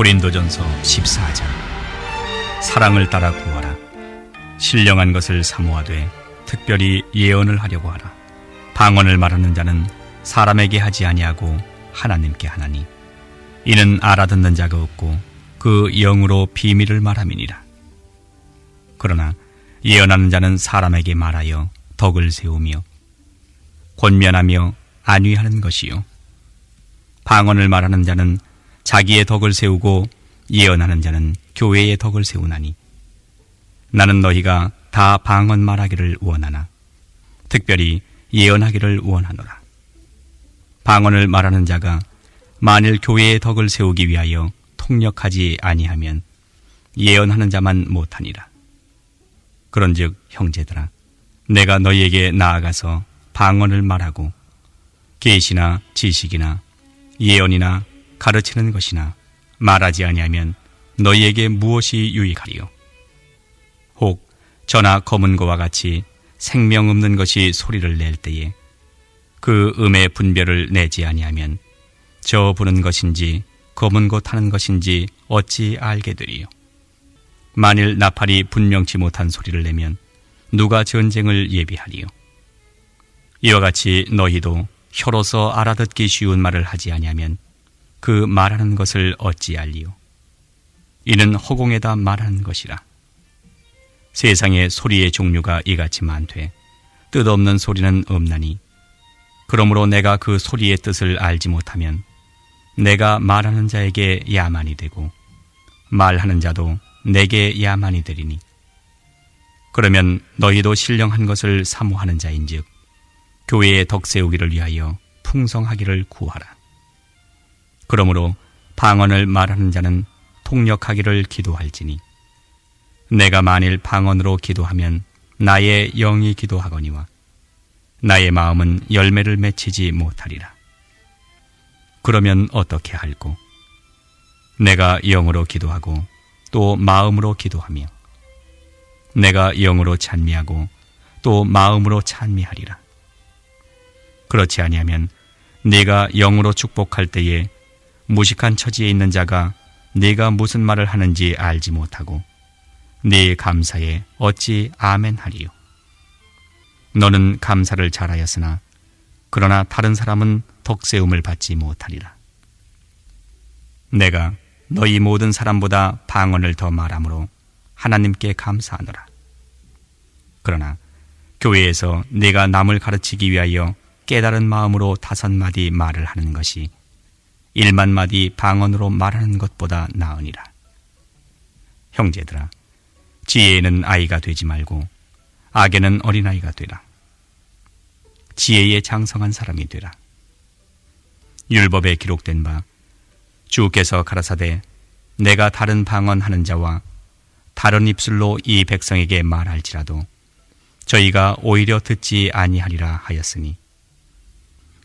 고린도전서 14장. 사랑을 따라 구하라. 신령한 것을 사모하되 특별히 예언을 하려고 하라. 방언을 말하는 자는 사람에게 하지 아니하고 하나님께 하나니. 이는 알아듣는 자가 없고 그 영으로 비밀을 말함이니라. 그러나 예언하는 자는 사람에게 말하여 덕을 세우며 권면하며 안위하는 것이요. 방언을 말하는 자는 자기의 덕을 세우고 예언하는 자는 교회의 덕을 세우나니. 나는 너희가 다 방언 말하기를 원하나? 특별히 예언하기를 원하노라. 방언을 말하는 자가 만일 교회의 덕을 세우기 위하여 통역하지 아니하면 예언하는 자만 못하니라. 그런즉 형제들아 내가 너희에게 나아가서 방언을 말하고 계시나 지식이나 예언이나 가르치는 것이나 말하지 아니하면 너희에게 무엇이 유익하리요? 혹 전하 검은 거와 같이 생명 없는 것이 소리를 낼 때에 그 음의 분별을 내지 아니하면 저 부는 것인지 검은 것 하는 것인지 어찌 알게 되리요? 만일 나팔이 분명치 못한 소리를 내면 누가 전쟁을 예비하리요? 이와 같이 너희도 혀로서 알아듣기 쉬운 말을 하지 아니하면 그 말하는 것을 어찌 알리요? 이는 허공에다 말하는 것이라. 세상에 소리의 종류가 이같이 많되 뜻없는 소리는 없나니 그러므로 내가 그 소리의 뜻을 알지 못하면 내가 말하는 자에게 야만이 되고 말하는 자도 내게 야만이 되리니 그러면 너희도 신령한 것을 사모하는 자인즉 교회의 덕 세우기를 위하여 풍성하기를 구하라. 그러므로 방언을 말하는 자는 통역하기를 기도할지니 내가 만일 방언으로 기도하면 나의 영이 기도하거니와 나의 마음은 열매를 맺히지 못하리라. 그러면 어떻게 할꼬? 내가 영으로 기도하고 또 마음으로 기도하며 내가 영으로 찬미하고 또 마음으로 찬미하리라. 그렇지 아니하면 네가 영으로 축복할 때에 무식한 처지에 있는 자가 네가 무슨 말을 하는지 알지 못하고 네 감사에 어찌 아멘 하리요. 너는 감사를 잘하였으나 그러나 다른 사람은 덕세움을 받지 못하리라. 내가 너희 모든 사람보다 방언을 더 말하므로 하나님께 감사하노라. 그러나 교회에서 네가 남을 가르치기 위하여 깨달은 마음으로 다섯 마디 말을 하는 것이 일만 마디 방언으로 말하는 것보다 나으니라. 형제들아, 지혜에는 아이가 되지 말고 악에는 어린아이가 되라. 지혜에 장성한 사람이 되라. 율법에 기록된 바 주께서 가라사대 내가 다른 방언하는 자와 다른 입술로 이 백성에게 말할지라도 저희가 오히려 듣지 아니하리라 하였으니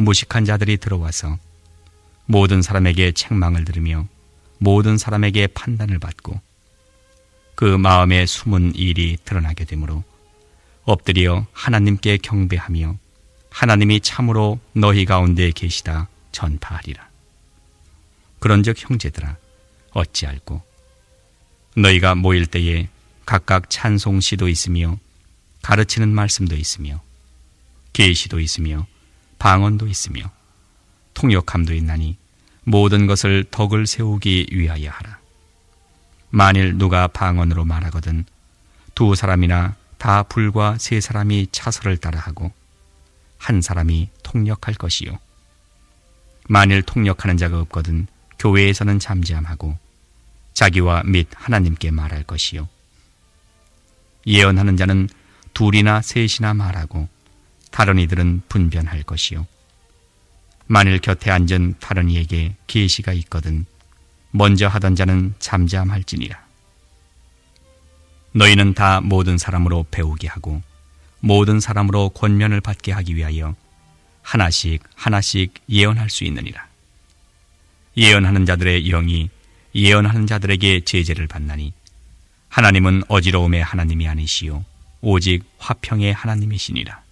무식한 자들이 들어와서 모든 사람에게 책망을 들으며 모든 사람에게 판단을 받고 그 마음에 숨은 일이 드러나게 되므로 엎드려 하나님께 경배하며 하나님이 참으로 너희 가운데 계시다 전파하리라. 그런즉 형제들아 어찌할꼬 너희가 모일 때에 각각 찬송시도 있으며 가르치는 말씀도 있으며 계시도 있으며 방언도 있으며 통역함도 있나니 모든 것을 덕을 세우기 위하여 하라. 만일 누가 방언으로 말하거든 두 사람이나 다 불과 세 사람이 차설을 따라하고 한 사람이 통역할 것이요. 만일 통역하는 자가 없거든 교회에서는 잠잠하고 자기와 및 하나님께 말할 것이요. 예언하는 자는 둘이나 셋이나 말하고 다른 이들은 분변할 것이요. 만일 곁에 앉은 다른 이에게 계시가 있거든 먼저 하던 자는 잠잠할지니라. 너희는 다 모든 사람으로 배우게 하고 모든 사람으로 권면을 받게 하기 위하여 하나씩 하나씩 예언할 수 있느니라. 예언하는 자들의 영이 예언하는 자들에게 제재를 받나니 하나님은 어지러움의 하나님이 아니시요 오직 화평의 하나님이시니라.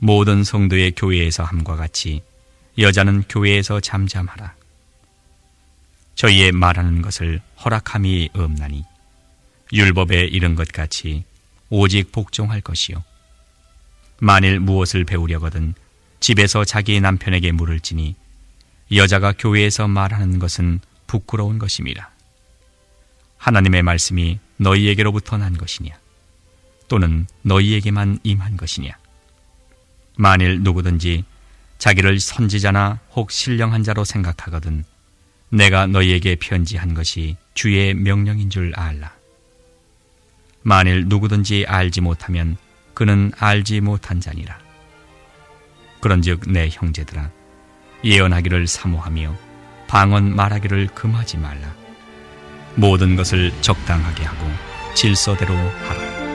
모든 성도의 교회에서 함과 같이 여자는 교회에서 잠잠하라. 저희의 말하는 것을 허락함이 없나니 율법에 이른 것 같이 오직 복종할 것이요. 만일 무엇을 배우려거든 집에서 자기 남편에게 물을지니 여자가 교회에서 말하는 것은 부끄러운 것임이라. 하나님의 말씀이 너희에게로부터 난 것이냐? 또는 너희에게만 임한 것이냐? 만일 누구든지 자기를 선지자나 혹 신령한 자로 생각하거든 내가 너희에게 편지한 것이 주의 명령인 줄 알라. 만일 누구든지 알지 못하면 그는 알지 못한 자니라. 그런즉 내 형제들아 예언하기를 사모하며 방언 말하기를 금하지 말라. 모든 것을 적당하게 하고 질서대로 하라.